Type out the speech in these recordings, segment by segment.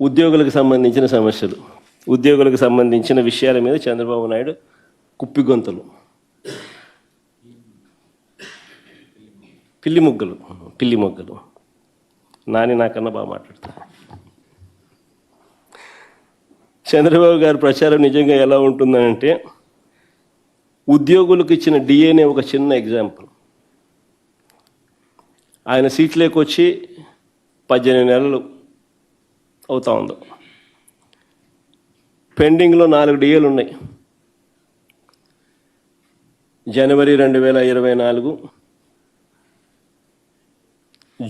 ఉద్యోగులకు సంబంధించిన సమస్యలు ఉద్యోగులకు సంబంధించిన విషయాల మీద చంద్రబాబు నాయుడు కుప్పిగొంతులు పిల్లి ముగ్గలు పిల్లి మొగ్గలు. నాని నాకన్నా బాగా మాట్లాడతా. చంద్రబాబు గారి ప్రచారం నిజంగా ఎలా ఉంటుందంటే ఉద్యోగులకు ఇచ్చిన డిఏనే ఒక చిన్న ఎగ్జాంపుల్. ఆయన సీట్లోకి వచ్చి పద్దెనిమిది నెలలు అవుతా ఉంది. పెండింగ్లో నాలుగు డిఏలు ఉన్నాయి. జనవరి రెండు వేల ఇరవై నాలుగు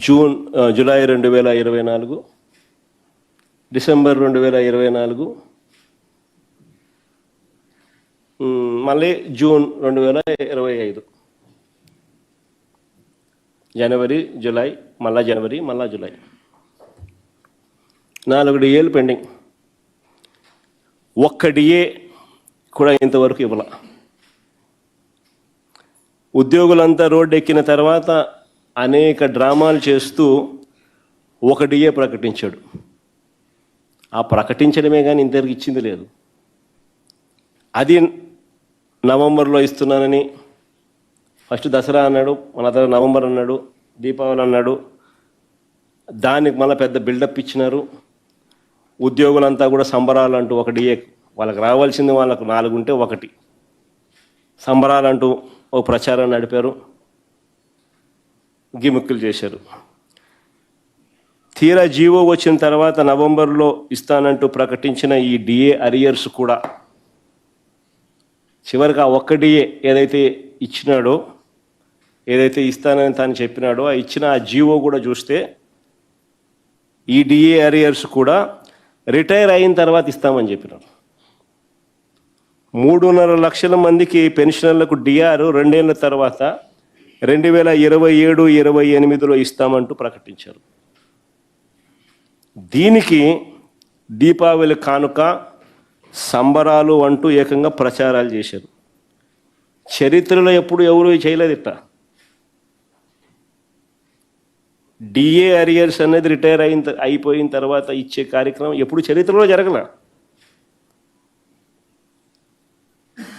జూన్ జులై జూలై రెండు వేల ఇరవై నాలుగు డిసెంబర్ రెండు వేల ఇరవై నాలుగు మళ్ళీ జూన్ రెండు వేల ఇరవై ఐదు. జనవరి జూలై మళ్ళా జనవరి మళ్ళా జూలై నాలుగు డిఏలు పెండింగ్. ఒక్క డిఏ కూడా ఇంతవరకు ఇవ్వాల. ఉద్యోగులంతా రోడ్డు ఎక్కిన తర్వాత అనేక డ్రామాలు చేస్తూ ఒక డిఏ ప్రకటించాడు. ఆ ప్రకటించడమే కానీ ఇంతవరకు ఇచ్చింది లేదు. అది నవంబర్లో ఇస్తున్నానని ఫస్ట్ దసరా అన్నాడు మన తర్వాత నవంబర్ అన్నాడు దీపావళి అన్నాడు. దానికి మళ్ళీ పెద్ద బిల్డప్ ఇచ్చినారు. ఉద్యోగులంతా కూడా సంబరాలు అంటూ ఒక డిఏ వాళ్ళకి రావాల్సింది వాళ్ళకు నాలుగుంటే ఒకటి. ఒకటి సంబరాలంటూ ఓ ప్రచారం నడిపారు. గిముక్కులు చేశారు. తీరా జీవో వచ్చిన తర్వాత నవంబర్లో ఇస్తానంటూ ప్రకటించిన ఈ డిఏ అరియర్స్ కూడా చివరికి ఆ ఒక్క డిఏ ఏదైతే ఇచ్చినాడో ఏదైతే ఇస్తానని తాను చెప్పినాడో ఆ ఇచ్చిన ఆ జీవో కూడా చూస్తే ఈ డిఏ అరియర్స్ కూడా రిటైర్ అయిన తర్వాత ఇస్తామని చెప్పినారు. మూడున్నర లక్షల మందికి పెన్షనర్లకు డిఆర్ రెండేళ్ళ తర్వాత రెండు వేల ఇరవై ఏడు ఇరవై ఎనిమిదిలో ఇస్తామంటూ ప్రకటించారు. దీనికి దీపావళి కానుక సంబరాలు అంటూ ఏకంగా ప్రచారాలు చేశారు. చరిత్రలో ఎప్పుడు ఎవరు చేయలేదు ఇట్ట. డిఏ అరియర్స్ అనేది రిటైర్ అయిన త- అయిపోయిన తర్వాత ఇచ్చే కార్యక్రమం ఎప్పుడు చరిత్రలో జరగల.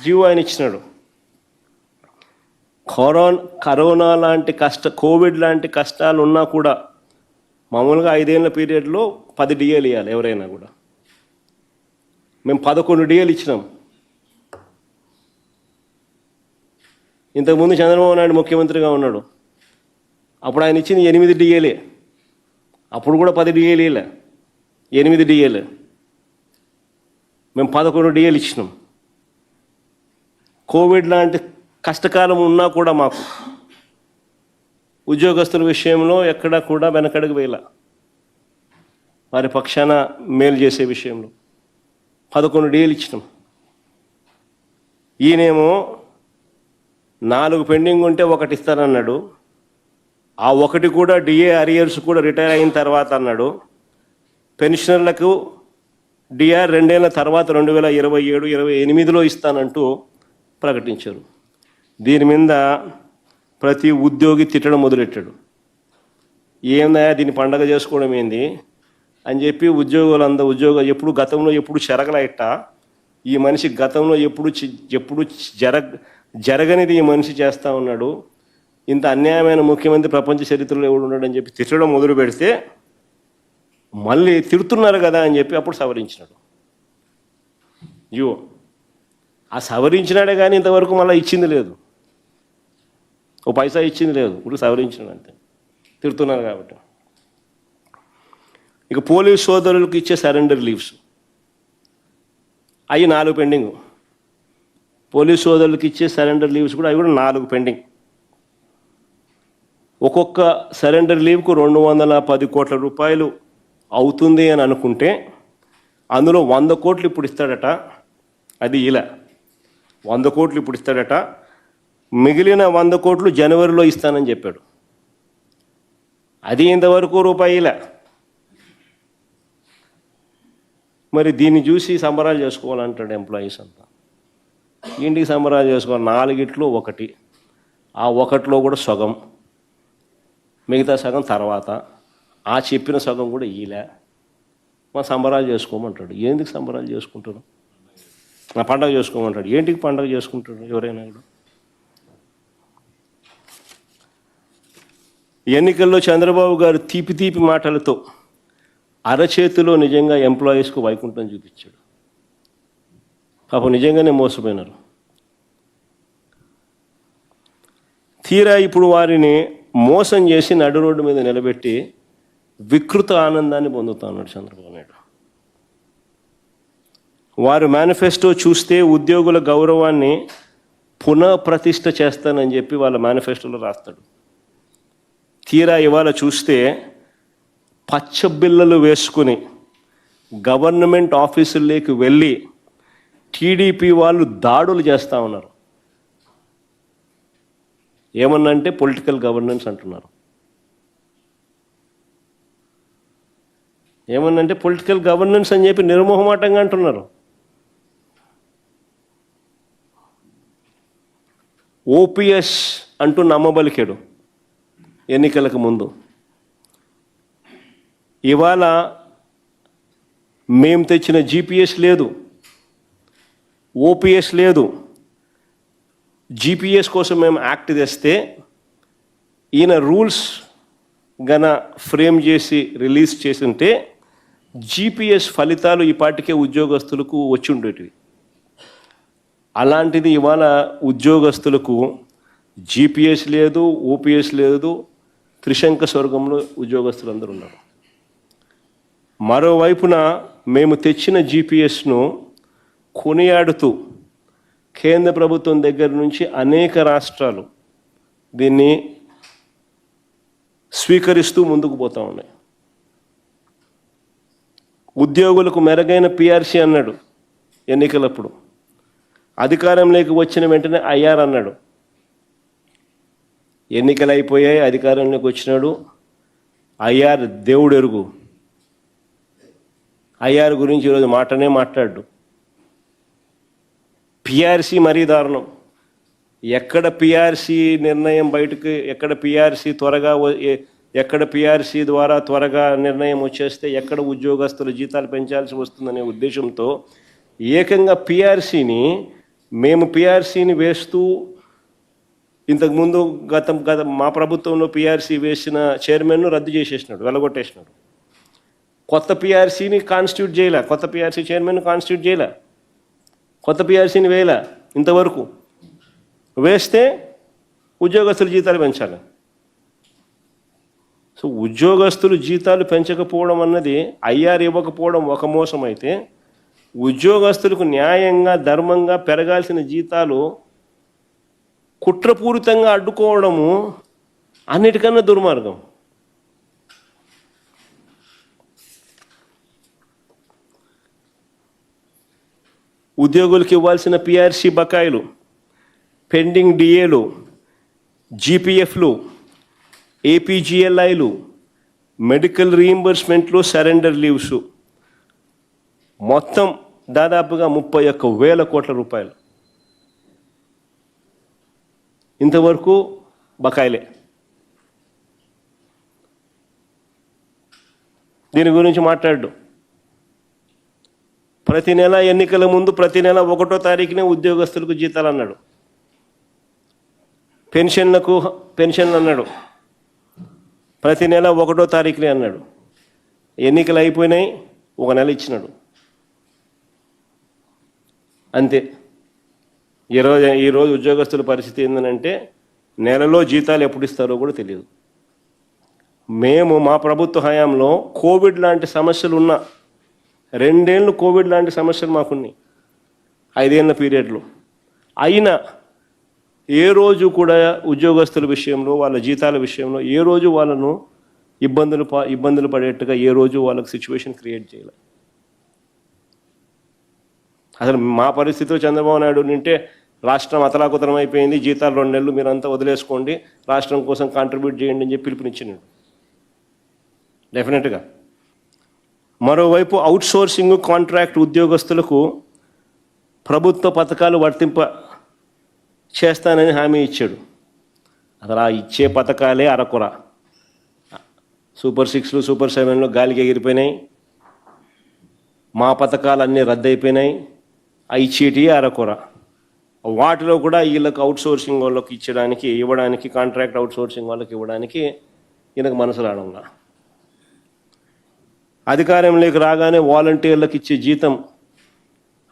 జీవో ఆయన ఇచ్చినాడు. కరోనా కరోనా లాంటి కష్ట కోవిడ్ లాంటి కష్టాలు ఉన్నా కూడా మామూలుగా ఐదేళ్ళ పీరియడ్లో పది డిఏలు ఇవ్వాలి ఎవరైనా కూడా. మేము పదకొండు డిఏలు ఇచ్చినాం. ఇంతకుముందు చంద్రబాబు నాయుడు ముఖ్యమంత్రిగా ఉన్నాడు. అప్పుడు ఆయన ఇచ్చింది ఎనిమిది డిఏలే అప్పుడు కూడా పది డిఏలేలే ఎనిమిది డిఏలు మేము పదకొండు డిఏలు ఇచ్చినాం. కోవిడ్ లాంటి కష్టకాలం ఉన్నా కూడా మాకు ఉద్యోగస్తుల విషయంలో ఎక్కడా కూడా వెనకడుగు వేయాల. వారి పక్షాన మేలు చేసే విషయంలో. పదకొండు డేలు ఇచ్చినాం. ఈయనేమో నాలుగు పెండింగ్ ఉంటే ఒకటి ఇస్తానన్నాడు. ఆ ఒకటి కూడా డిఏ అరియర్స్ కూడా రిటైర్ అయిన తర్వాత అన్నాడు. పెన్షనర్లకు డిఆర్ రెండేళ్ళ తర్వాత రెండు వేల ఇరవై ఏడు ఇరవై ఎనిమిదిలో ఇస్తానంటూ ప్రకటించారు. దీని మీద ప్రతి ఉద్యోగి తిట్టడం మొదలెట్టాడు. ఏందా దీన్ని పండగ చేసుకోవడం ఏంది? అని చెప్పి ఉద్యోగులందరూ ఉద్యోగ ఎప్పుడు గతంలో ఎప్పుడు చెరగల ఈ మనిషి గతంలో ఎప్పుడు చి- ఎప్పుడు జర జరగనిది ఈ మనిషి చేస్తూ ఉన్నాడు. ఇంత అన్యాయమైన ముఖ్యమంత్రి ప్రపంచ చరిత్రలో ఎవడు ఉన్నాడని చెప్పి తిట్టడం మొదలు పెడితే మళ్ళీ తిడుతున్నారు కదా అని చెప్పి అప్పుడు సవరించినాడు. యో ఆ సవరించినాడే కానీ ఇంతవరకు మళ్ళీ ఇచ్చింది లేదు. ఓ పైసా ఇచ్చింది లేదు. ఇప్పుడు సవరించినాడు అంతే. తిడుతున్నారు కాబట్టి. ఇక పోలీస్ సోదరులకు ఇచ్చే సరెండర్ లీవ్స్. అవి నాలుగు పెండింగ్. పోలీస్ సోదరులకు ఇచ్చే సరెండర్ లీవ్స్ కూడా అవి కూడా నాలుగు పెండింగ్. ఒక్కొక్క సరెండర్ లీవ్కు రెండు వందల పది కోట్ల రూపాయలు అవుతుంది అని అనుకుంటే అందులో వంద కోట్లు ఇప్పుడు ఇస్తాడట. అది ఇలా. వంద కోట్లు ఇప్పుడు ఇస్తాడట. మిగిలిన వంద కోట్లు జనవరిలో ఇస్తానని చెప్పాడు. అది ఇంతవరకు రూపాయిలా మరి దీన్ని చూసి సంబరాలు చేసుకోవాలంటాడు ఎంప్లాయీస్ అంతా. ఇంటికి సంబరాలు చేసుకోవాలి. నాలుగిట్లో ఒకటి. ఆ ఒకటిలో కూడా సగం. మిగతా సగం తర్వాత ఆ చెప్పిన సగం కూడా ఈలే మా సంబరాలు చేసుకోమంటాడు. ఎందుకు సంబరాలు చేసుకుంటారు? నా పండగ చేసుకోమంటాడు. ఏంటికి పండగ చేసుకుంటాడు ఎవరైనా కూడా? ఎన్నికల్లో చంద్రబాబు గారు తీపి తీపి మాటలతో అరచేతిలో నిజంగా ఎంప్లాయీస్కు వైకుంఠం చూపించాడు. పాపం నిజంగానే మోసపోయినారు. తీరా ఇప్పుడు వారిని మోసం చేసి నడు రోడ్డు మీద నిలబెట్టి వికృత ఆనందాన్ని పొందుతా ఉన్నాడు చంద్రబాబు నాయుడు. వారు మేనిఫెస్టో చూస్తే ఉద్యోగుల గౌరవాన్ని పునఃప్రతిష్ఠ చేస్తానని చెప్పి వాళ్ళ మేనిఫెస్టోలో రాస్తాడు. తీరా ఇవాళ చూస్తే పచ్చబిల్లలు వేసుకుని గవర్నమెంట్ ఆఫీసుల్లోకి వెళ్ళి టీడీపీ వాళ్ళు దాడులు చేస్తూ ఉన్నారు. ఏమన్నంటే పొలిటికల్ గవర్నెన్స్ అంటున్నారు. ఏమన్నంటే పొలిటికల్ గవర్నెన్స్ అని చెప్పి నిర్మోహమాటంగా అంటున్నారు. ఓపీఎస్ అంటూ నమ్మబలికాడు ఎన్నికలకు ముందు. ఇవాళ మేము తెచ్చిన జీపీఎస్ లేదు. ఓపీఎస్ లేదు. జీపీఎస్ కోసం మేము యాక్ట్ తెస్తే ఈయన రూల్స్ గన ఫ్రేమ్ చేసి రిలీజ్ చేసింటే జీపీఎస్ ఫలితాలు ఈ పాటికే ఉద్యోగస్తులకు వచ్చి ఉండేటివి. అలాంటిది ఇవాళ ఉద్యోగస్తులకు జీపీఎస్ లేదు ఓపీఎస్ లేదు త్రిశంక స్వర్గంలో ఉద్యోగస్తులు అందరూ ఉన్నారు. మరోవైపున మేము తెచ్చిన జీపీఎస్ను కొనియాడుతూ కేంద్ర ప్రభుత్వం దగ్గర నుంచి అనేక రాష్ట్రాలు దీన్ని స్వీకరిస్తూ ముందుకు పోతూ ఉన్నాయి. ఉద్యోగులకు మెరుగైన పిఆర్సీ అన్నాడు ఎన్నికలప్పుడు. అధికారంలోకి వచ్చిన వెంటనే అయ్యార్ అన్నాడు. ఎన్నికలు అయిపోయాయి అధికారంలోకి వచ్చినాడు. ఐఆర్ దేవుడెరుగు. ఐఆర్ గురించి ఈరోజు మాటనే మాట్లాడు. పిఆర్సీ మరీ దారుణం. ఎక్కడ పిఆర్సీ నిర్ణయం బయటకు ఎక్కడ పిఆర్సీ త్వరగా ఎక్కడ పిఆర్సీ ద్వారా త్వరగా నిర్ణయం వచ్చేస్తే ఎక్కడ ఉద్యోగస్తుల జీతాలు పెంచాల్సి వస్తుందనే ఉద్దేశంతో ఏకంగా పిఆర్సీని మేము పిఆర్సీని వేస్తూ ఇంతకుముందు గతం గత మా ప్రభుత్వంలో పిఆర్సీ వేసిన చైర్మన్ను రద్దు చేసేసినాడు వెలగొట్టేసినాడు. కొత్త పిఆర్సీని కాన్స్టిట్యూట్ చేయలే కొత్త పిఆర్సీ చైర్మన్ కాన్స్టిట్యూట్ చేయలే. కొత్త పిఆర్సీని వేయాల ఇంతవరకు. వేస్తే ఉద్యోగస్తుల జీతాలు పెంచాలి. సో ఉద్యోగస్తులు జీతాలు పెంచకపోవడం అన్నది ఐఆర్ ఇవ్వకపోవడం ఒక మోసం అయితే ఉద్యోగస్తులకు న్యాయంగా ధర్మంగా పెరగాల్సిన జీతాలు కుట్రపూరితంగా అడ్డుకోవడము అన్నిటికన్నా దుర్మార్గం. ఉద్యోగులకు ఇవ్వాల్సిన పిఆర్సీ బకాయిలు పెండింగ్ డిఏలు జీపీఎఫ్లు ఏపీజీఎల్ఐలు మెడికల్ రీయింబర్స్మెంట్లు సరెండర్ లీవ్స్. మొత్తం దాదాపుగా ముప్పై ఒక్క వేల కోట్ల రూపాయలు. ఇంతవరకు బకాయిలే. దీని గురించి మాట్లాడు. ప్రతి నెల ఎన్నికల ముందు ప్రతి నెల ఒకటో తారీఖునే ఉద్యోగస్తులకు జీతాలు అన్నాడు. పెన్షన్లకు పెన్షన్లు అన్నాడు. ప్రతి నెల ఒకటో తారీఖునే అన్నాడు. ఎన్నికలు అయిపోయినాయి ఒక నెల ఇచ్చినాడు. అంతే. ఈరోజు ఈరోజు ఉద్యోగస్తుల పరిస్థితి ఏంటంటే నెలలో జీతాలు ఎప్పుడు ఇస్తారో కూడా తెలియదు. మేము మా ప్రభుత్వ హయాంలో కోవిడ్ లాంటి సమస్యలు ఉన్న రెండేళ్ళు కోవిడ్ లాంటి సమస్యలు మాకున్నాయి. ఐదేళ్ళ పీరియడ్లో. అయినా ఏ రోజు కూడా ఉద్యోగస్తుల విషయంలో వాళ్ళ జీతాల విషయంలో ఏ రోజు వాళ్ళను ఇబ్బందులు ప ఇబ్బందులు పడేట్టుగా ఏ రోజు వాళ్ళకి సిచ్యువేషన్ క్రియేట్ చేయాలి. అసలు మా పరిస్థితిలో చంద్రబాబు నాయుడు నింటే రాష్ట్రం అతలాకుతలం అయిపోయింది. జీతాలు రెండు నెలలు మీరంతా వదిలేసుకోండి. రాష్ట్రం కోసం కాంట్రిబ్యూట్ చేయండి అని చెప్పి పిలుపునిచ్చినాడు. డెఫినెట్గా మరోవైపు అవుట్సోర్సింగ్ కాంట్రాక్ట్ ఉద్యోగస్తులకు ప్రభుత్వ పథకాలు వర్తింప చేస్తానని హామీ ఇచ్చాడు. అసలు ఆ ఇచ్చే పథకాలే అరకొర. సూపర్ సిక్స్లు సూపర్ సెవెన్లు గాలికి ఎగిరిపోయినాయి. మా పథకాలన్నీ రద్దయిపోయినాయి. అవి చీటి అరకొర. వాటిలో కూడా వీళ్ళకి అవుట్ సోర్సింగ్ వాళ్ళకి ఇచ్చడానికి ఇవ్వడానికి కాంట్రాక్ట్ అవుట్ సోర్సింగ్ వాళ్ళకి ఇవ్వడానికి ఈయనకు మనసు రావడంలా అధికారంలోకి రాగానే వాలంటీర్లకు ఇచ్చే జీతం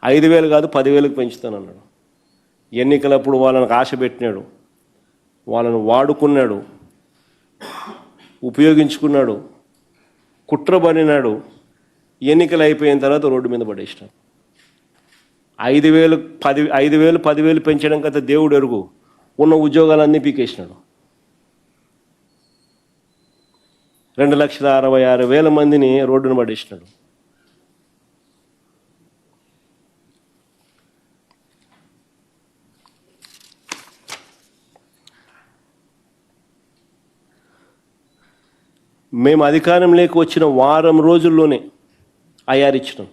ఐదు వేలు కాదు పదివేలకు పెంచుతానన్నాడు. ఎన్నికలప్పుడు వాళ్ళని ఆశ పెట్టినాడు. వాళ్ళను వాడుకున్నాడు. ఉపయోగించుకున్నాడు. కుట్రబడినాడు ఎన్నికలు అయిపోయిన తర్వాత రోడ్డు మీద పడేసినాడు. ఐదు వేలు పది ఐదు వేలు పదివేలు పెంచడం కదా దేవుడు ఎరుగు. ఉన్న ఉద్యోగాలన్నీ పీకేసినాడు. రెండు లక్షల అరవై ఆరు వేల మందిని రోడ్డున పడేసినాడు. మేము అధికారం లేక వచ్చిన వారం రోజుల్లోనే అయారిచ్చినాం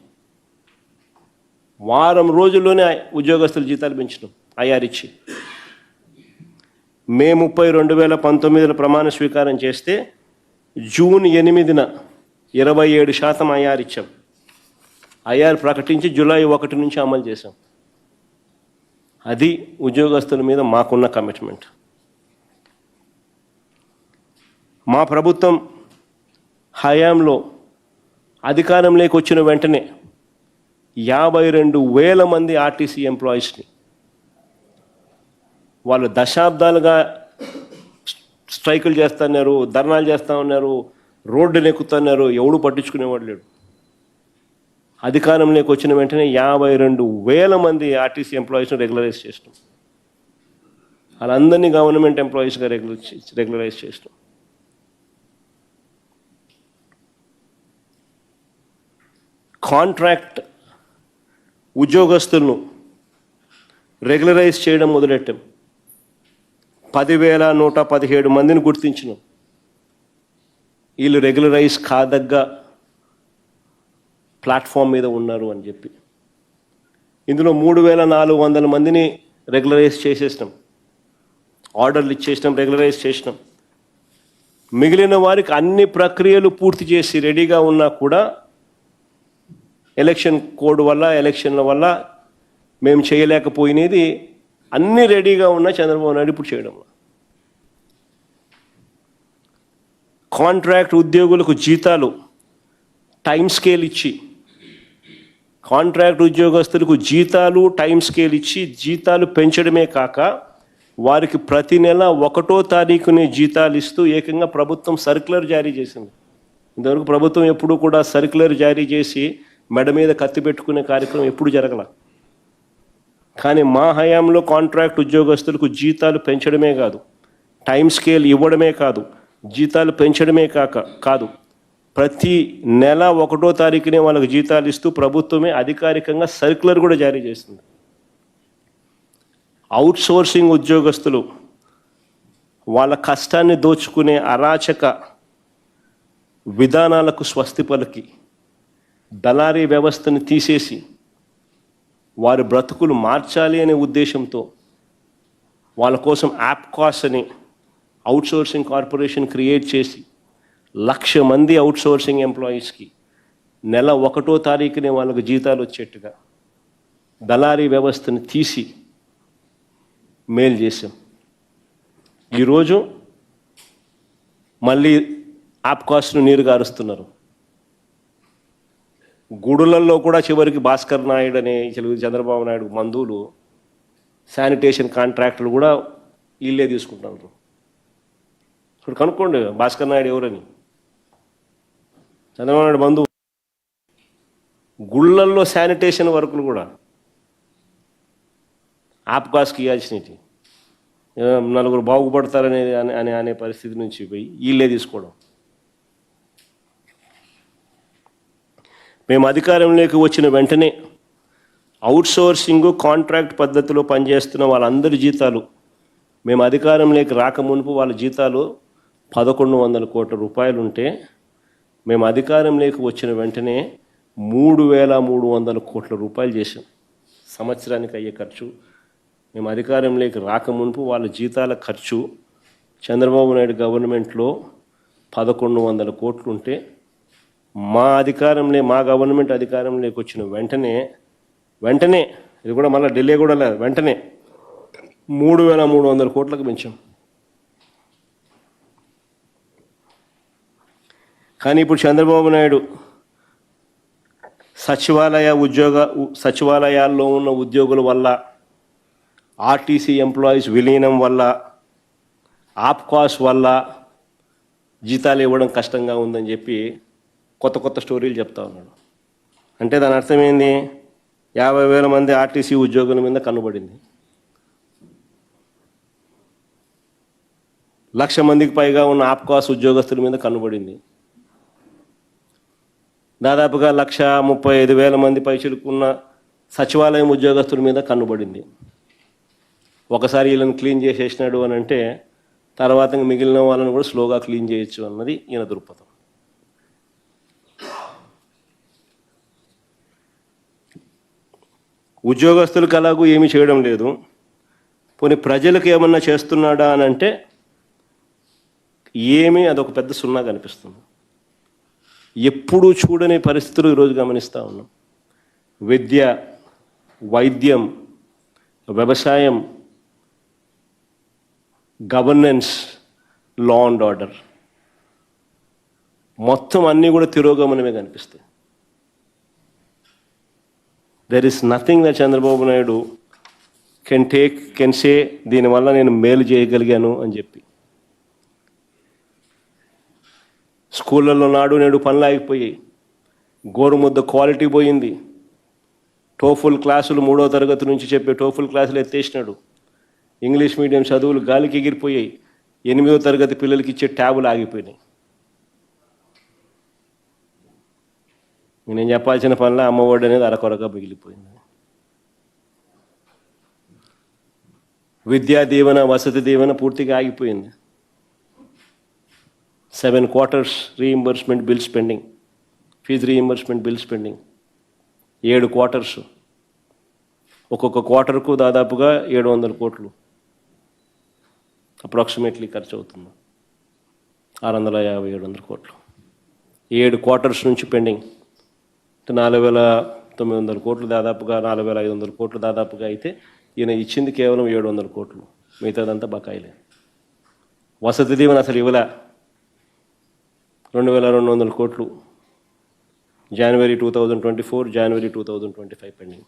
వారం రోజుల్లోనే ఉద్యోగస్తుల జీతాలు పెంచినాం అయారిచ్చి మే ముప్పై రెండు వేల పంతొమ్మిదిలో ప్రమాణ స్వీకారం చేస్తే జూన్ ఎనిమిదిన ఇరవై ఏడు శాతం ఐఆర్ ఇచ్చాం. ఐఆర్ ప్రకటించి జూలై ఒకటి నుంచి అమలు చేశాం. అది ఉద్యోగస్తుల మీద మాకున్న కమిట్మెంట్. మా ప్రభుత్వం హయాంలో అధికారంలోకి వచ్చిన వెంటనే యాభై రెండు వేల మంది ఆర్టీసీ ఎంప్లాయీస్ని వాళ్ళు దశాబ్దాలుగా స్ట్రైకులు చేస్తున్నారు ధర్నాలు చేస్తూ ఉన్నారు రోడ్డును ఎక్కుతున్నారు ఎవడు పట్టించుకునేవాడు లేడు. అధికారంలోకి వచ్చిన వెంటనే యాభై రెండు వేల మంది ఆర్టీసీ ఎంప్లాయీస్ని రెగ్యులరైజ్ చేసినాం. వాళ్ళందరినీ గవర్నమెంట్ ఎంప్లాయీస్గా రెగ్యులర్ రెగ్యులరైజ్ చేసినాం. కాంట్రాక్ట్ ఉద్యోగస్తులను రెగ్యులరైజ్ చేయడం మొదలెట్టాం. పదివేల నూట పదిహేడు మందిని గుర్తించినాం. వీళ్ళు రెగ్యులరైజ్ కాదగ్గ ప్లాట్ఫామ్ మీద ఉన్నారు అని చెప్పి. ఇందులో మూడు వేల నాలుగు వందల మందిని రెగ్యులరైజ్ చేసేసినాం. ఆర్డర్లు ఇచ్చేసినాం రెగ్యులరైజ్ చేసినాం. మిగిలిన వారికి అన్ని ప్రక్రియలు పూర్తి చేసి రెడీగా ఉన్నా కూడా ఎలక్షన్ కోడ్ వల్ల ఎలక్షన్ల వల్ల మేము చేయలేకపోయినది అన్ని రెడీగా ఉన్న చంద్రబాబు నాయుడు ఇప్పుడు చేయడంలో. కాంట్రాక్ట్ ఉద్యోగులకు జీతాలు టైం స్కేల్ ఇచ్చి కాంట్రాక్ట్ ఉద్యోగస్తులకు జీతాలు టైం స్కేల్ ఇచ్చి జీతాలు పెంచడమే కాక వారికి ప్రతి నెల ఒకటో తారీఖునే జీతాలు ఇస్తూ ఏకంగా ప్రభుత్వం సర్క్యులర్ జారీ చేసింది. ఇంతవరకు ప్రభుత్వం ఎప్పుడూ కూడా సర్క్యులర్ జారీ చేసి మెడ మీద కత్తి పెట్టుకునే కార్యక్రమం ఎప్పుడు జరగల. కానీ మా హయాంలో కాంట్రాక్ట్ ఉద్యోగస్తులకు జీతాలు పెంచడమే కాదు టైం స్కేల్ ఇవ్వడమే కాదు జీతాలు పెంచడమే కాక కాదు. ప్రతి నెల ఒకటో తారీఖునే వాళ్ళకి జీతాలు ఇస్తూ ప్రభుత్వమే అధికారికంగా సర్క్యులర్ కూడా జారీ చేస్తుంది. అవుట్ సోర్సింగ్ ఉద్యోగస్తులు వాళ్ళ కష్టాన్ని దోచుకునే అరాచక విధానాలకు స్వస్తి పలికి దళారీ వ్యవస్థను తీసేసి వారి బ్రతుకులు మార్చాలి అనే ఉద్దేశంతో వాళ్ళ కోసం యాప్ కాస్ అని అవుట్సోర్సింగ్ కార్పొరేషన్ క్రియేట్ చేసి లక్ష మంది అవుట్సోర్సింగ్ ఎంప్లాయీస్కి నెల ఒకటో తారీఖునే వాళ్ళకు జీతాలు వచ్చేట్టుగా దళారీ వ్యవస్థను తీసి మేలు చేశాం. ఈరోజు మళ్ళీ యాప్ కాస్ట్ను నీరు గారుస్తున్నారు. గుడులలో కూడా చివరికి భాస్కర్ నాయుడు అనే చంద్రబాబు నాయుడు మందులు శానిటేషన్ కాంట్రాక్టులు కూడా వీళ్ళే తీసుకుంటున్నారు. ఇప్పుడు కనుక్కోండి భాస్కర్ నాయుడు ఎవరని. చంద్రబాబు నాయుడు బంధువు గుళ్ళల్లో శానిటేషన్ వర్కులు కూడా. ఆప్కాస్కి ఇవ్వాల్సినవి నలుగురు బాగుపడతారనే అనే అనే పరిస్థితి నుంచి పోయి వీళ్ళే తీసుకోవడం. మేము అధికారంలోకి వచ్చిన వెంటనే అవుట్సోర్సింగ్ కాంట్రాక్ట్ పద్ధతిలో పనిచేస్తున్న వాళ్ళందరి జీతాలు మేము అధికారంలోకి రాక మునుపు వాళ్ళ జీతాలు పదకొండు వందల కోట్ల రూపాయలు ఉంటే మేము అధికారంలోకి వచ్చిన వెంటనే మూడు వేల మూడు వందల కోట్ల రూపాయలు చేసాం సంవత్సరానికి అయ్యే ఖర్చు. మేము అధికారంలోకి రాక మునుపు వాళ్ళ జీతాల ఖర్చు చంద్రబాబు నాయుడు గవర్నమెంట్లో పదకొండు వందల కోట్లు ఉంటే మా అధికారంలో మా గవర్నమెంట్ అధికారంలోకి వచ్చిన వెంటనే వెంటనే ఇది కూడా మళ్ళీ ఢిల్లీ కూడా లేదు వెంటనే మూడు వేల మూడు వందల కోట్లకు పెంచాం. కానీ ఇప్పుడు చంద్రబాబు నాయుడు సచివాలయ ఉద్యోగ ఉ- సచివాలయాల్లో ఉన్న ఉద్యోగుల వల్ల ఆర్టీసీ ఎంప్లాయీస్ విలీనం వల్ల ఆప్కాస్ వల్ల జీతాలు ఇవ్వడం కష్టంగా ఉందని చెప్పి కొత్త కొత్త స్టోరీలు చెప్తా ఉన్నాడు. అంటే దాని అర్థం ఏంది? యాభై వేల మంది ఆర్టీసీ ఉద్యోగుల మీద కనబడింది లక్ష మందికి పైగా ఉన్న ఆప్కాస్ ఉద్యోగస్తుల మీద కనబడింది దాదాపుగా లక్ష ముప్పై ఐదు వేల మంది పైచులుకున్న సచివాలయం ఉద్యోగస్తుల మీద కనబడింది ఒకసారి వీళ్ళని క్లీన్ చేసేసినాడు అని అంటే తర్వాత మిగిలిన వాళ్ళని కూడా స్లోగా క్లీన్ చేయొచ్చు అన్నది ఈయన దృక్పథం. ఉద్యోగస్తులకు అలాగూ ఏమీ చేయడం లేదు. పోనీ ప్రజలకు ఏమన్నా చేస్తున్నాడా అని అంటే ఏమీ అదొక పెద్ద సున్నా కనిపిస్తుంది. ఎప్పుడూ చూడని పరిస్థితులు ఈరోజు గమనిస్తూ ఉన్నాం. విద్య వైద్యం వ్యవసాయం గవర్నెన్స్ లా అండ్ ఆర్డర్ మొత్తం అన్నీ కూడా తిరోగమనమే కనిపిస్తాయి. There is nothing the Chandrababu Naidu can take can say దీనివల్ల నేను మేలు చేయగలిగాను అని చెప్పి. స్కూళ్ళల్లో నాడు నేడు పనులు ఆగిపోయాయి గోరుముద్ద క్వాలిటీ పోయింది. టోఫుల్ క్లాసులు మూడో తరగతి నుంచి చెప్పే టోఫుల్ క్లాసులు ఎత్తేసినాడు. ఇంగ్లీష్ మీడియం చదువులు గాలికి ఎగిరిపోయాయి. ఎనిమిదో తరగతి పిల్లలకి ఇచ్చే ట్యాబులు ఆగిపోయినాయి. నేను చెప్పాల్సిన పనిలో అమ్మఒడి అనేది అరకొరగా మిగిలిపోయింది. విద్యా దీవెన వసతి దీవెన పూర్తిగా ఆగిపోయింది. Seven quarters reimbursement bills pending fee reimbursement bills pending ఏడు క్వార్టర్స్ ఒక్కొక్క క్వార్టర్కు దాదాపుగా ఏడు వందల కోట్లు అప్రాక్సిమేట్లీ ఖర్చు అవుతుంది. ఆరు వందల యాభై ఏడు వందల కోట్లు. ఏడు క్వార్టర్స్ నుంచి పెండింగ్ నాలుగు వేల తొమ్మిది వందల కోట్లు దాదాపుగా నాలుగు వేల ఐదు వందల కోట్లు దాదాపుగా అయితే ఈయన ఇచ్చింది కేవలం ఏడు వందల కోట్లు. మిగతాదంతా బకాయిలే. వసతి దీవెన అసలు ఇవ్వలే. రెండు వేల రెండు వందల కోట్లు. January two thousand twenty four January two thousand twenty five pending.